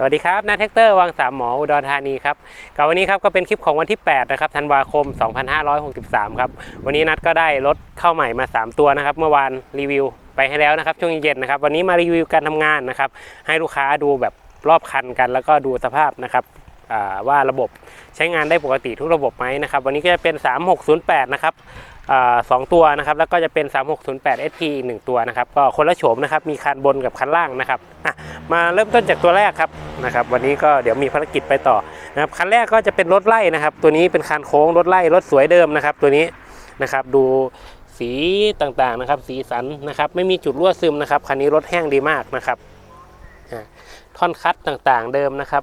สวัสดีครับนาแท็กเตอร์วังสามหมออุดรธานีครับกับวันนี้ครับก็เป็นคลิปของวันที่ 8 นะครับธันวาคม 2563 ครับ วันนี้นัดก็ได้รถเข้าใหม่มา 3 ตัวนะครับ เมื่อวานรีวิวไปให้แล้วนะครับ ช่วงเย็นนะครับ วันนี้มารีวิวการทำงานนะครับ ให้ลูกค้าดูแบบรอบคันกัน แล้วก็ดูสภาพนะครับว่าระบบใช้งานได้ปกติทุกระบบไหมนะครับ วันนี้ก็จะเป็น 3608 นะครับ สองตัวนะครับแล้วก็จะเป็น 3608 SP อีกหนึ่งตัวนะครับก็คนละโฉมนะครับมีคันบนกับคันล่างนะครับมาเริ่มต้นจากตัวแรกครับนะครับวันนี้ก็เดี๋ยวมีภารกิจไปต่อนะครับคันแรกก็จะเป็นรถไล่นะครับ ตัวนี้เป็นคันโค้งรถไล่รถสวยเดิมนะครับ ตัวนี้นะครับดูสีต่างๆนะครับ สีสันนะครับไม่มีจุดรั่วซึมนะครับคันนี้รถแห้งดีมากนะครับท่อนคัดต่างๆเดิมนะครับ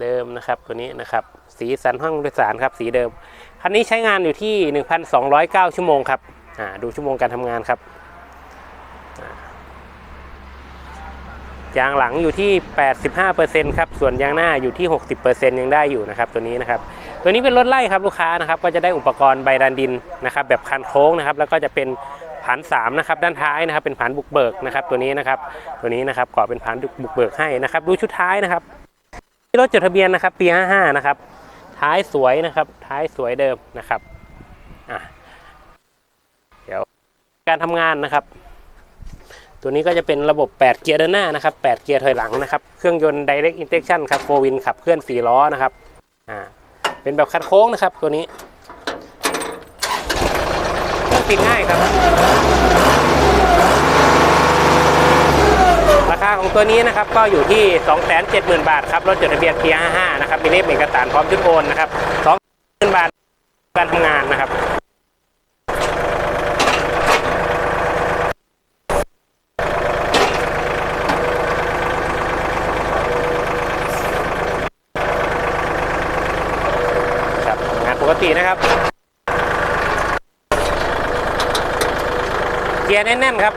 เดิมนะครับตัวนี้นะครับ สีสันห้องโดยสารครับสีเดิม คันนี้ใช้งานอยู่ที่ 1,209 ชั่วโมงครับอ่าดูชั่วโมงการทำงานครับยางหลังอยู่ที่ 85%ครับ ส่วนยางหน้าอยู่ที่ 60%ยังได้อยู่นะครับ ตัวนี้นะครับ ตัวนี้เป็นรถไล่ครับลูกค้านะครับ ก็จะได้อุปกรณ์ใบดันดินนะครับ แบบคันโค้งนะครับ แล้วก็จะเป็นผาน3นะครับ ด้านท้ายนะครับ เป็นผานบุกเบิกนะครับ ตัวนี้นะครับ ตัวนี้นะครับก่อเป็นผานบุกเบิกให้นะครับ ดูชุดท้ายนะครับ รถจดทะเบียนนะครับ ปี 55 นะครับ ท้ายสวยนะครับ ท้ายสวยเดิมนะครับเดี๋ยวการทำงานนะครับ ตัวนี้ก็จะเป็นระบบ 8 เกียร์เดินหน้านะครับ 8 เกียร์ถอยหลังนะครับ เครื่องยนต์ Direct Injection ครับโฟวินขับเคลื่อน 4 ล้อนะครับอ่าเป็นแบบคันโค้งนะครับตัวนี้เครื่องติดง่ายครับ ราคาของตัวนี้นะครับก็อยู่ที่ 270,000 บาทครับรถจดทะเบียนปี55นะครับมีเลขเอกสารพร้อมชุดโอนนะครับ20,000บาทการทำงานนะครับครับงานปกตินะครับเกียร์แน่นๆครับ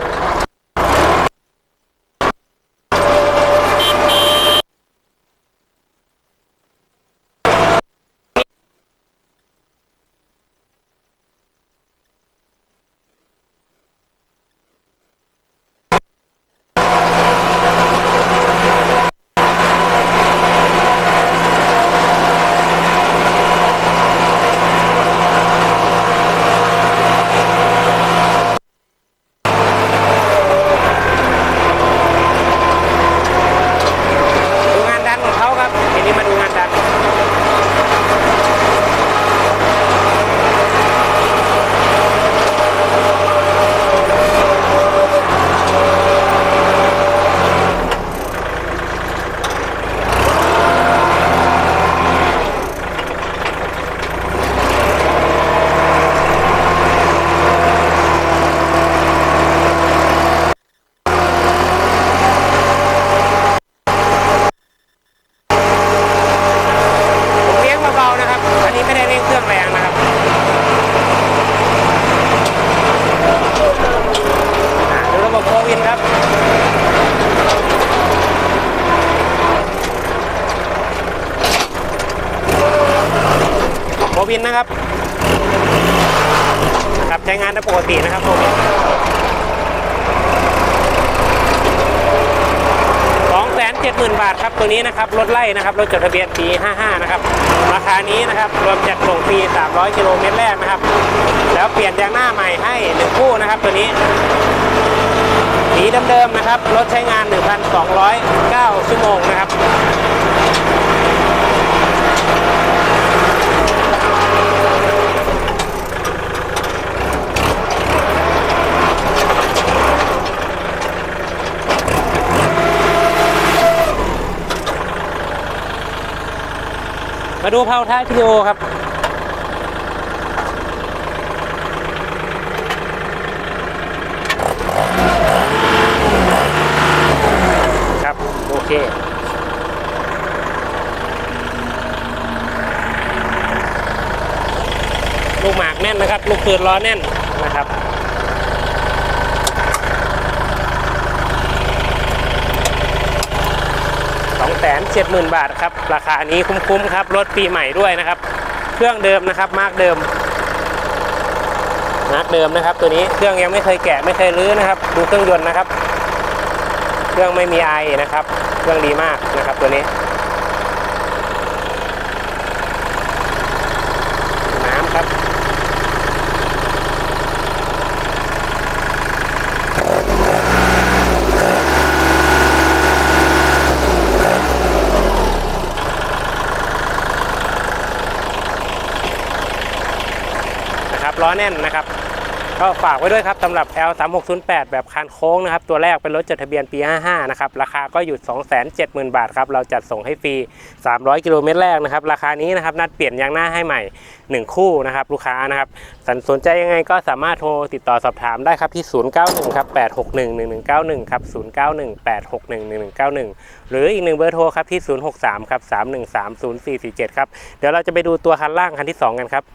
ดูงานดันของเขาครับทีนี้มาดูงานดัน ผมเลี้ยงเบาๆนะครับ อันนี้ไม่ได้เร่งเครื่องแรงนะครับอ่าดูระบบโควินครับ โควินนะครับ ครับใช้งานได้ปกตินะครับโควิน270,000 บาทครับตัวนี้นะครับรถไล่นะครับรถจดทะเบียนปี 55 นะครับราคานี้นะครับรวมจากส่งฟรี 300 กิโลเมตรแรกนะครับ แล้วเปลี่ยนยางหน้าใหม่ให้1คู่นะครับตัวนี้สีเดิมๆนะครับรถใช้งาน 1,209 ชั่วโมงนะครับ มาดูเผาท้ายพีโอครับ ครับ โอเคลูกหมากแน่นนะครับ ลูกปืนล้อแน่นนะครับ 2แสนเจ็ดหมื่นบาทครับ ราคานี้คุ้มๆครับ รถปีใหม่ด้วยนะครับ เครื่องเดิมนะครับมากเดิมมาร์กเดิมนะครับ ตัวนี้เครื่องยังไม่เคยแกะไม่เคยรื้อนะครับ ดูเครื่องยนต์นะครับ เครื่องไม่มีไอนะครับ เครื่องดีมากนะครับตัวนี้ำครับ นะครับ ล้อแน่นนะครับ ก็ฝากไว้ด้วยครับสำหรับ L 3 6 0 8 แบบคันโค้งนะครับ ตัวแรกเป็นรถจดทะเบียนปี 55 นะครับ ราคาก็อยู่ 270,000 บาทครับ เราจัดส่งให้ฟรี 300 กิโลเมตรแรกนะครับ ราคานี้นะครับ นัดเปลี่ยนยางหน้าให้ใหม่ 1 คู่นะครับ ลูกค้านะครับสนสนใจยังไงก็สามารถโทรติดต่อสอบถามได้ครับที่ 091ครับ861 1191ครับ091 861 1191 หรืออีกหนึ่งเบอร์โทรครับที่ 063ครับ313 0447ครับ เดี๋ยวเราจะไปดูตัวคันล่างคันที่ 2 กันครับ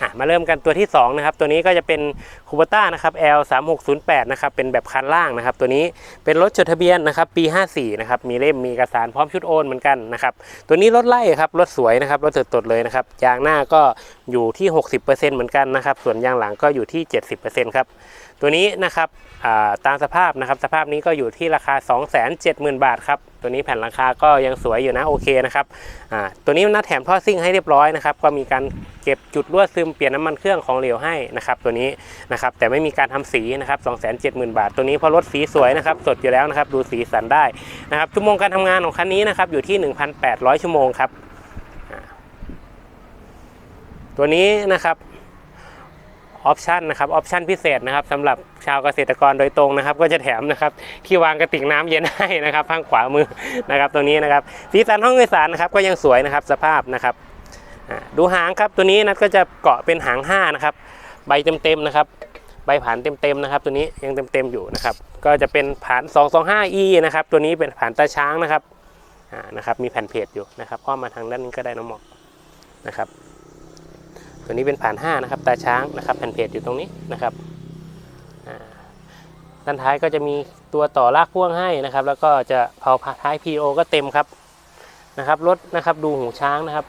อะมาเริ่มกันตัวที่2นะครับตัวนี้ก็จะเป็นคูเปต้านะครับ L 3 6 0 8นะครับเป็นแบบคันล่างนะครับ ตัวนี้เป็นรถจดทะเบียนนะครับปี 54นะครับมีเล่มมีเอกสารพร้อมชุดโอนเหมือนกันนะครับตัวนี้รถไล่ครับรถสวยนะครับรถสดๆเลยนะครับยางหน้าก็อยู่ที่ 60%เหมือนกันนะครับส่วนยางหลังก็อยู่ที่ 70%ครับตัวนี้นะครับ ตามสภาพนะครับสภาพนี้ก็อยู่ที่ราคา 270,000 บาทครับตัวนี้แผ่นหลังคาก็ยังสวยอยู่นะโอเคนะครับตัวนี้นัดแถมท่อซิ่งให้เรียบร้อยนะครับก็มีการเก็บจุดรั่วซึมเปลี่ยนน้ำมันเครื่องของเหลวให้นะครับตัวนี้นะครับแต่ไม่มีการทำสีนะครับ270,000 บาท ตัวนี้เพราะรถสีสวยนะครับสดอยู่แล้วนะครับดูสีสันได้นะครับชั่วโมงการทำงานของคันนี้นะครับอยู่ที่ 1,800 ชั่วโมงครับตัวนี้นะครับ ออปชันนะครับออปชันพิเศษนะครับสำหรับชาวเกษตรกรโดยตรงนะครับ ก็จะแถมนะครับที่วางกระติกน้ำเย็นให้นะครับข้างขวามือนะครับตรงนี้นะครับสีสันห้องโดยสารนะครับก็ยังสวยนะครับสภาพนะครับดูหางครับตัวนี้นัดก็จะเกาะเป็นหาง5นะครับใบเต็มๆนะครับใบผานเต็มๆนะครับ ตัวนี้ยังเต็มๆอยู่นะครับ ก็จะเป็นผาน 225e นะครับตัวนี้เป็นผานตาช้างนะครับนะครับมีแผ่นเพจอยู่นะครับข้อมาทางด้านนี้ก็ได้น้องหมอกนะครับ ตัวนี้เป็นผ่าน 5 นะครับ ตาช้างนะครับแผ่นเพจอยู่ตรงนี้นะครับด้านท้ายก็จะมีตัวต่อลากพ่วงให้นะครับ แล้วก็จะเผาท้าย PO ก็เต็มครับนะครับรถนะครับดูหูช้างนะครับ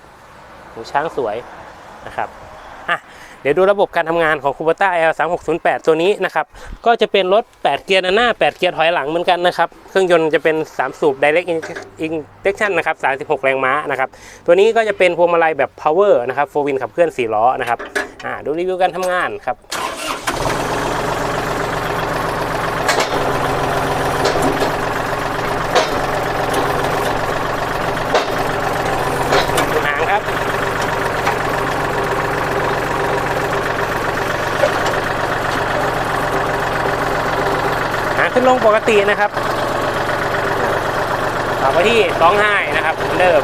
หูช้างสวยนะครับ ดี๋ยวดูระบบการทำงานของคูเปอร์ต้า L 3 6 0 8ตัวนี้นะครับ ก็จะเป็นรถ 8 เกียร์หน้า 8 เกียร์ถอยหลังเหมือนกันนะครับ เครื่องยนต์จะเป็น 3 สูบ Direct Injection นะครับ 36 แรงม้านะครับ ตัวนี้ก็จะเป็นพวงมาลัยแบบ power นะครับโฟวินขับเคลื่อน 4 ล้อนะครับ อ่า ดูรีวิวการทำงานครับ ดูหางครับ หางขึ้น ลงปกตินะครับต่อไปที่ร้องไห้นะครับเหมือนเดิม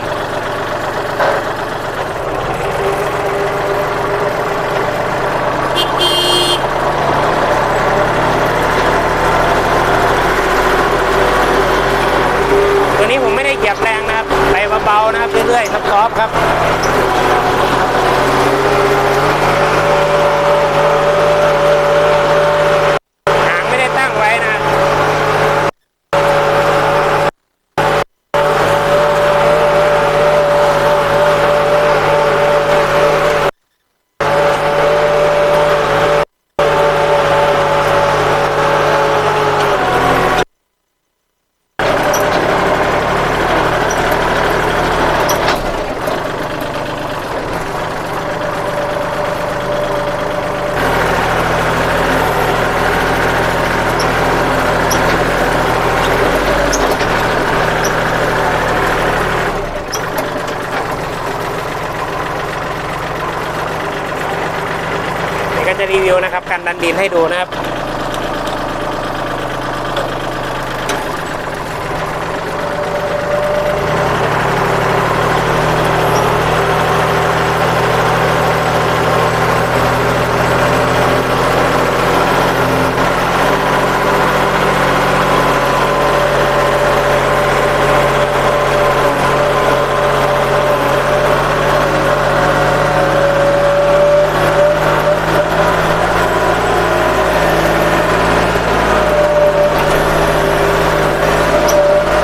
ตัวนี้ผมไม่ได้เหยียบแรงนะครับไปเบาๆนะครับเรื่อยๆซอฟๆครับ หางไม่ได้ตั้งไว้นะ นี่ก็จะรีวิวนะครับการ ดันดินให้ดูนะครับ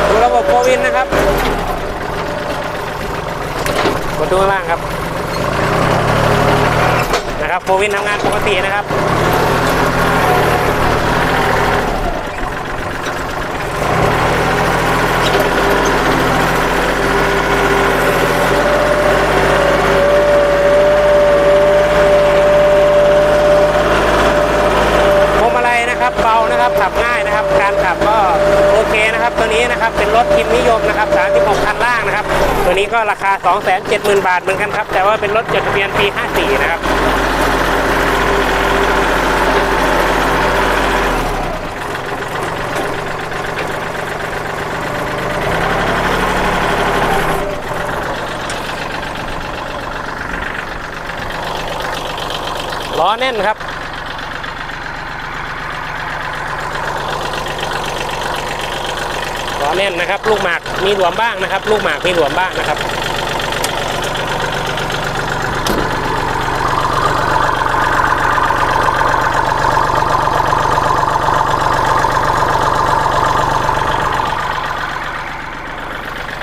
ดูระบบโฟวินนะครับ กดดูข้างล่างครับ นะครับโฟวินทำงานปกตินะครับ น รถพิมพ์นิยมนะครับ36คันล่างนะครับ ตัวนี้ ก็ราคา 270,000 บาทเหมือนกันครับ แต่ว่าเป็นรถจดทะเบียนปี 54 นะครับ ล้อแน่นครับ ล้อ แน่นนะครับ ลูกหมากมีหลวมบ้างนะครับ ลูกหมากมีหลวมบ้างนะครับ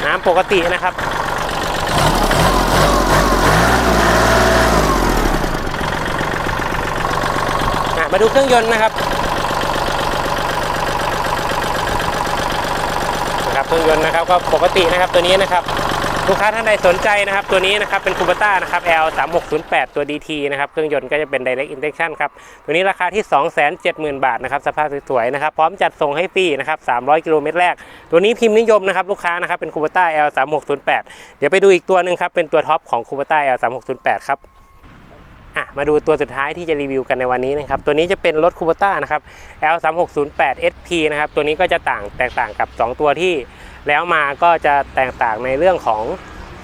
น้ำปกตินะครับมาดูเครื่องยนต์นะครับนะครับ เครื่องยนต์นะครับก็ปกตินะครับตัวนี้นะครับลูกค้าท่านใดสนใจนะครับ ตัวนี้นะครับเป็นคูปต้านะครับ L 3 6 0 8ตัว DT นะครับ เครื่องยนต์ก็จะเป็น Direct Injection ครับ ตัวนี้ราคาที่ 270,000 บาทนะครับ สภาพสวยๆนะครับ พร้อมจัดส่งให้ฟรีนะครับ 300 กิโลเมตรแรก ตัวนี้พิมพ์นิยมนะครับ ลูกค้านะครับเป็นคูปต้า L 3 6 0 8เดี๋ยวไปดูอีกตัวหนึ่งครับ เป็นตัวท็อปของคูปต้า L 3 6 0 8ครับ อะมาดูตัวสุดท้ายที่จะรีวิวกันในวันนี้นะครับ ตัวนี้จะเป็นรถคูเปต้านะครับ L 3 6 0 8 SP นะครับ ตัวนี้ก็จะต่างแตกต่างกับ 2 ตัวที่แล้วมาก็จะแตกต่างในเรื่องของ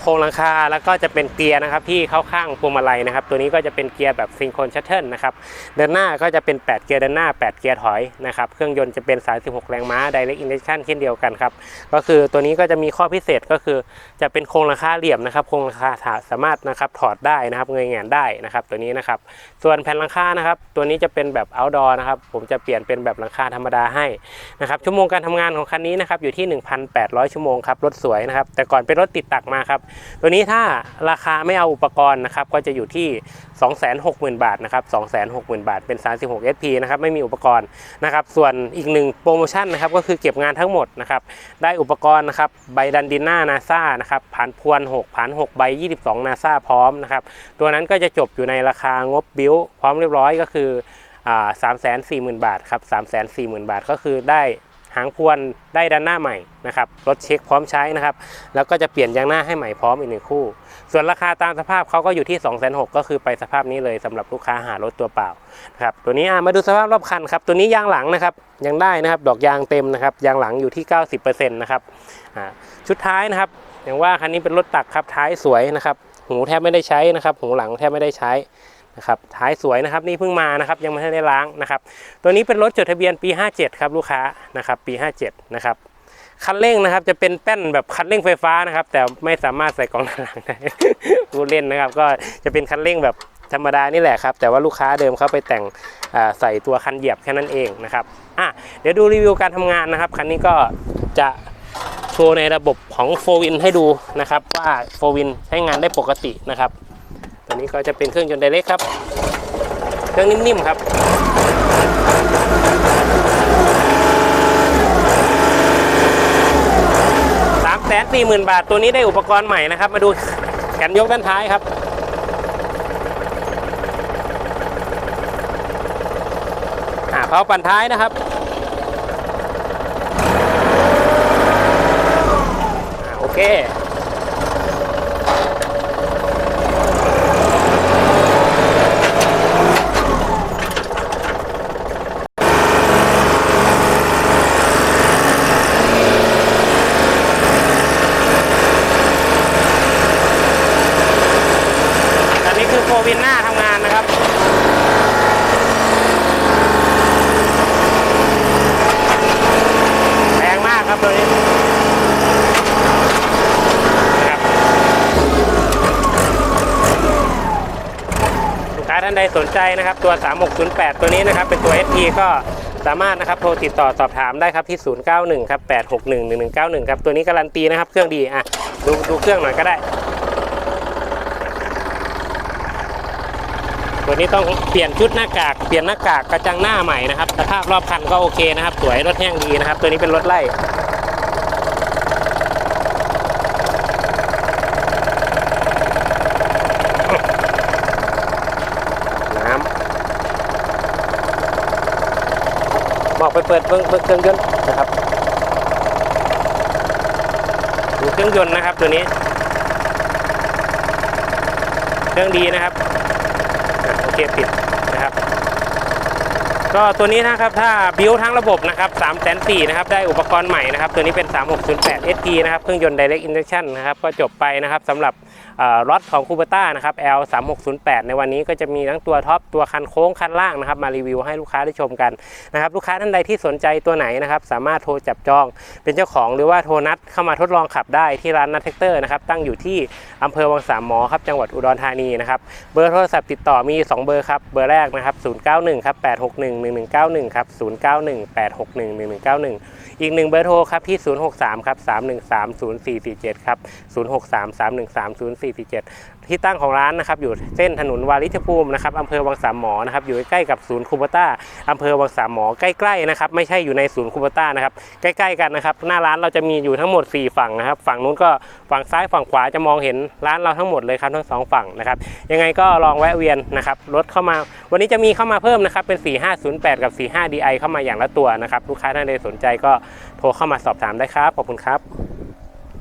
โครงหลังคาแล้วก็จะเป็นเกียร์นะครับที่เข้าข้างพวงมาลัยนะครับ ตัวนี้ก็จะเป็นเกียร์แบบซิงโครนชัตเทิลนะครับเดินหน้าก็จะเป็น 8 เกียร์เดินหน้า 8 เกียร์ถอยนะครับเครื่องยนต์จะเป็น 36 แรงม้า Direct Injection เช่นเดียวกันครับก็คือตัวนี้ก็จะมีข้อพิเศษก็คือจะเป็นโครงหลังคาเหลี่ยมนะครับโครงหลังคาสามารถนะครับถอดได้นะครับเงยแงนได้นะครับตัวนี้นะครับส่วนแผ่นหลังคานะครับตัวนี้จะเป็นแบบ outdoor นะครับผมจะเปลี่ยนเป็นแบบหลังคาธรรมดาให้นะครับชั่วโมงการทำงานของคันนี้นะครับอยู่ที่ 1,800 ชั่วโมงครับรถสวยนะครับแต่ก่อนเป็นรถติดตักมาครับตัวนี้ถ้าราคาไม่เอาอุปกรณ์นะครับก็จะอยู่ที่ 260,000 บาทนะครับ260,000 บาทเป็น 36 SP นะครับไม่มีอุปกรณ์นะครับส่วนอีกหนึ่งโปรโมชั่นนะครับก็คือเก็บงานทั้งหมดนะครับได้อุปกรณ์นะครับใบดันดินหน้านาซานะครับผ่านพวน 6 ผ่าน 6 ใบ 22 นาซาพร้อมนะครับตัวนั้นก็จะจบอยู่ในราคางบบิลพร้อมเรียบร้อยก็คืออ่า3 4 0 0 0 0บาทครับ3 4 0 0 0 0บาทก็คือได้ หางพวนได้ด้านหน้าใหม่นะครับรถเช็คพร้อมใช้นะครับ แล้วก็จะเปลี่ยนยางหน้าให้ใหม่พร้อมอีกหนึ่งคู่ ส่วนราคาตามสภาพเขาก็อยู่ที่ 2 6 0 0 0ก็คือไปสภาพนี้เลยสำหรับลูกค้าหารถตัวเปล่านะครับตัวนี้มาดูสภาพรอบคันครับตัวนี้ยางหลังนะครับยังได้นะครับดอกยางเต็มนะครับยางหลังอยู่ที่ 90%นะครับชุดท้ายนะครับอย่างว่าคันนี้เป็นรถตักครับท้ายสวยนะครับหูแทบไม่ได้ใช้นะครับหูหลังแทบไม่ได้ใช้ นะครับท้ายสวยนะครับนี่เพิ่งมานะครับยังไม่ได้ล้างนะครับ ตัวนี้เป็นรถจดทะเบียนปี 57 ครับลูกค้านะครับปี 57 นะครับคันเร่งนะครับจะเป็นแป้นแบบคันเร่งไฟฟ้านะครับ แต่ไม่สามารถใส่กล่องด้าหลังได้พูดเล่นนะครับ ก็จะเป็นคันเร่งแบบธรรมดานี่แหละครับ แต่ว่าลูกค้าเดิมเขาไปแต่งใส่ตัวคันเหยียบแค่นั้นเองนะครับอะเดี๋ยวดูรีวิวการทำงานนะครับคันนี้ก็จะโชว์ในระบบของโฟวินให้ดูนะครับว่าโฟวินใช้งานได้ปกตินะครับ ตัวนี้ก็จะเป็นเครื่องยนต์ไดเรกครับ เครื่องนิ่มๆครับ สามแสนสี่หมื่นบาท ตัวนี้ได้อุปกรณ์ใหม่นะครับ มาดูแขนยกด้านท้ายครับอ่าเพาปั่นท้ายนะครับโอเค อันนี้คือโฟวินหน้าทำงานนะครับ แรงมากครับตัวนี้นะครับลูกค้าท่านใด สนใจนะครับตัว 3608 ตัวนี้นะครับเป็นตัว SP ก็สามารถนะครับโทรติดต่อสอบถามได้ครับที่ 091ครับ861 1191ครับตัวนี้การันตีนะครับเครื่องดีอะดูดูเครื่องหน่อยก็ได้ ตัวนี้ต้องเปลี่ยนชุดหน้ากากเปลี่ยนหน้ากากกระจังหน้าใหม่นะครับสภาพรอบคันก็โอเคนะครับ สวยรถแห้งดีนะครับ ตัวนี้เป็นรถไล่ น้ำบอก ไปเปิดเบิ้งเบิ้งเครื่องยนต์นะครับดูเครื่องยนต์นะครับตัวนี้ เครื่องดีนะครับโอเคปิด ก็ตัวนี้นะครับถ้าบิวทั้งระบบนะครับ3 4 0 0 0นสนะครับได้อุปกรณ์ใหม่นะครับตัวนี้เป็น 3608 ST นะครับเครื่องยนต์ Direct Injection นะครับก็จบไปนะครับสำหรับรถของคูเปต้านะครับ L 3608ในวันนี้ก็จะมีทั้งตัวท็อปตัวคันโค้งคันล่างนะครับมารีวิวให้ลูกค้าได้ชมกันนะครับลูกค้าท่านใดที่สนใจตัวไหนนะครับสามารถโทรจับจองเป็นเจ้าของหรือว่าโทรนัดเข้ามาทดลองขับได้ที่ร้านนัทเทคเตอร์นะครับตั้งอยู่ที่อำเภอวังสามหมอครับจังหวัดอุดรธานีนะครับเบอร์โทรศัพท์ติดต่อมี 2 เบอร์ครับเบอร์แรกนะครับ091ครับ861 1191ครับ091 861 1191 อีกหนึ่งเบอร์โทรครับที่ 063ครับ313 0447ครับ063 313 0447ที่ตั้งของร้านนะครับอยู่เส้นถนนวาริชภูมินะครับอำเภอวังสามหมอนะครับอยู่ใกล้กับศูนย์คูเปต้าอำเภอวังสามหมอใกล้ๆนะครับไม่ใช่อยู่ในศูนย์คูเปต้านะครับใกล้ๆกันนะครับหน้าร้านเราจะมีอยู่ทั้งหมด 4 ฝั่งนะครับฝั่งนู้นก็ฝั่งซ้ายฝั่งขวาจะมองเห็นร้านเราทั้งหมดเลยครับทั้งสองฝั่งนะครับยังไงก็ลองแวะเวียนนะครับรถเข้ามา วันนี้จะมีเข้ามาเพิ่มนะครับเป็น 4508 กับ 45DI เข้ามาอย่างละตัวนะครับลูกค้าท่านใดสนใจก็โทรเข้ามาสอบถามได้ครับขอบคุณครับ